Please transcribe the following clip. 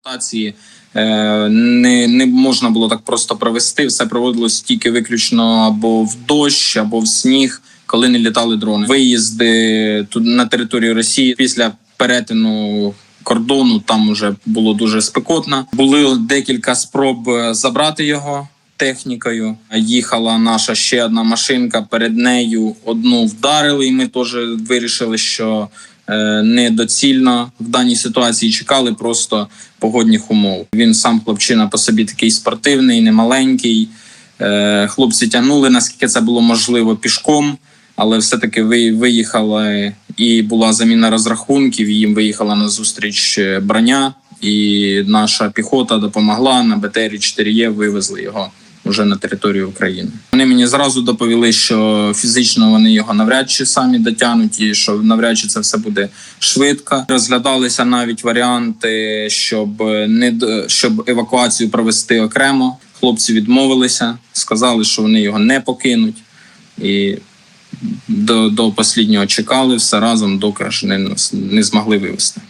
Експлуатації е, не, не можна було так просто провести. Все проводилось тільки виключно або в дощ, або в сніг, коли не літали дрони. Виїзди тут на територію Росії після перетину кордону там уже було дуже спекотно. Були декілька спроб е, забрати його. Технікою їхала наша ще одна машинка. Перед нею одну вдарили, і ми теж вирішили, що недоцільно в даній ситуації чекали просто погодних умов. Він сам хлопчина по собі такий спортивний, немаленький. Е, Хлопці тягнули наскільки це було можливо пішком, але все-таки ви- виїхали і була заміна розрахунків. Їм виїхала на зустріч е, броня, і наша піхота допомогла на БТРі 4Е вивезли його вже на територію України. Вони мені зразу доповіли, що фізично вони його навряд чи самі дотягнуть, і що навряд чи це все буде швидко. Розглядалися навіть варіанти, щоб не щоб евакуацію провести окремо. Хлопці відмовилися, сказали, що вони його не покинуть, і до, до останнього чекали все разом, доки аж не, не змогли вивезти.